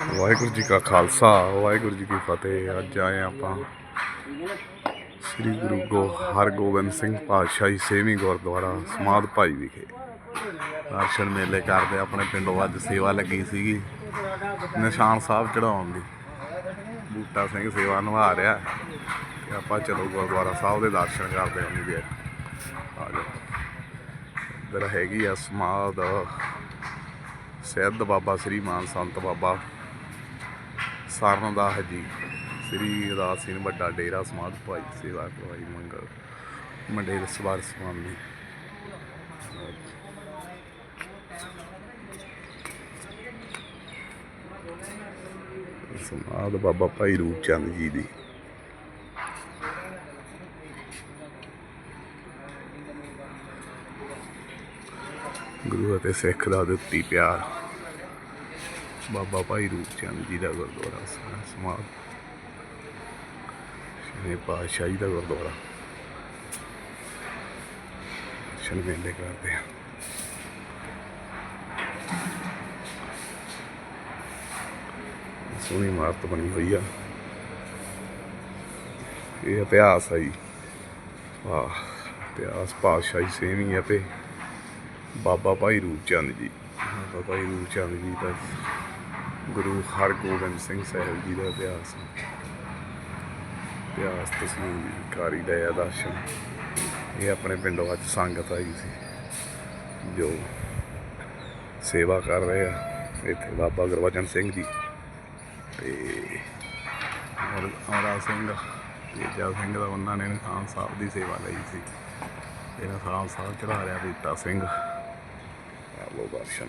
ਵਾਹਿਗੁਰੂ ਜੀ ਕਾ ਖਾਲਸਾ, ਵਾਹਿਗੁਰੂ ਜੀ ਕੀ ਫਤਿਹ। ਅੱਜ ਆਏ ਆਪਾਂ ਸ੍ਰੀ ਗੁਰੂ ਗੋ, ਹਰਗੋਬਿੰਦ ਸਿੰਘ ਪਾਤਸ਼ਾਹੀ ਸੇਵੀਂ ਗੁਰਦੁਆਰਾ ਸਮਾਧ ਭਾਈ ਵਿਖੇ। ਦਰਸ਼ਨ ਮੇਲੇ ਕਰਦੇ ਆਪਣੇ ਪਿੰਡੋਂ ਅੱਜ ਸੇਵਾ ਲੱਗੀ ਸੀਗੀ। ਨਿਸ਼ਾਨ ਸਾਹਿਬ ਚੜਾਉਣ ਦੀ। ਬੂਟਾ ਸਿੰਘ ਸੇਵਾ ਨਿਭਾ ਰਿਹਾ। ਤੇ ਆਪਾਂ ਚਲੋ ਗੁਰਦੁਆਰਾ ਸਾਹਿਬ ਦੇ ਦਰਸ਼ਨ ਕਰਦੇ ਹਾਂ ਜੀ ਆ ਜਾਓ। ਇੱਧਰ ਹੈਗੀ ਆ ਸਮਾਧ। ਸਿੱਧ ਬਾਬਾ ਸ੍ਰੀ ਮਾਨ ਸੰਤ ਬਾਬਾ। ਸਰਨਦਾਸ ਜੀ, ਸ੍ਰੀ ਉਦਾਸ ਸਿੰਘ ਵੱਡਾ ਡੇਰਾ ਸਮਾਧ ਭਾਈ, ਸੇਵਾ ਕਰਵਾਈ ਮੰਗਲ, ਮੰਡੇ ਸਵਾਰ ਸਵਾਮੀ। ਸਮਾਧ ਬਾਬਾ ਭਾਈ ਰੂਪ ਚੰਦ ਜੀ ਦੀ। ਗੁਰੂ ਅਤੇ ਸਿੱਖ ਦਾ ਦਿੱਤੀ ਪਿਆਰ। ਬਾਬਾ ਭਾਈ ਰੂਪ ਚੰਦ ਜੀ ਦਾ ਗੁਰਦੁਆਰਾ ਸ- ਸਮਾਧ ਸ਼੍ਰੀ ਦਾ ਗੁਰਦੁਆਰਾ। ਦਰਸ਼ਨ ਮੇਲੇ ਕਰਦੇ ਆ। ਸੋਹਣੀ ਇਮਾਰਤ ਬਣੀ ਹੋਈ ਆ। ਇਹ ਇਤਿਹਾਸ ਹੈ ਜੀ। ਵਾਹ, ਇਤਿਹਾਸ ਪਾਤਸ਼ਾਹੀ ਹੈ ਤੇ ਬਾਬਾ ਭਾਈ ਰੂਪ ਚੰਦ ਜੀ। ਬਾਬਾ ਭਾਈ ਰੂਪ ਚੰਦ ਜੀ ਦਾ ਗੁਰੂ ਹਰਗੋਬਿੰਦ ਸਿੰਘ ਸਾਹਿਬ ਜੀ ਦਾ ਇਤਿਹਾਸ ਇਤਿਹਾਸ ਤਸਵੀਰ ਦੀ ਕਾਰੀ ਦਾ ਇਹ ਦਰਸ਼ਨ। ਇਹ ਆਪਣੇ ਪਿੰਡੋਂ ਅੱਜ ਸੰਗਤ ਆਈ ਸੀ, ਜੋ ਸੇਵਾ ਕਰ ਰਹੇ ਆ। ਇੱਥੇ ਬਾਬਾ ਗੁਰਬਚਨ ਸਿੰਘ ਜੀ ਤੇ ਅਮਰ- ਅਮਰਾ ਸਿੰਘ, ਤੇਜਾ ਸਿੰਘ ਦਾ ਉਹਨਾਂ ਨੇ ਨਿਸ਼ਾਨ ਸਾਹਿਬ ਦੀ ਸੇਵਾ ਲਈ ਸੀ। ਇਹ ਨਿਸ਼ਾਨ ਸਾਹਿਬ ਚੜਾ ਰਿਹਾ ਬੂਟਾ ਸਿੰਘ। ਆਲੋ ਦਰਸ਼ਨ।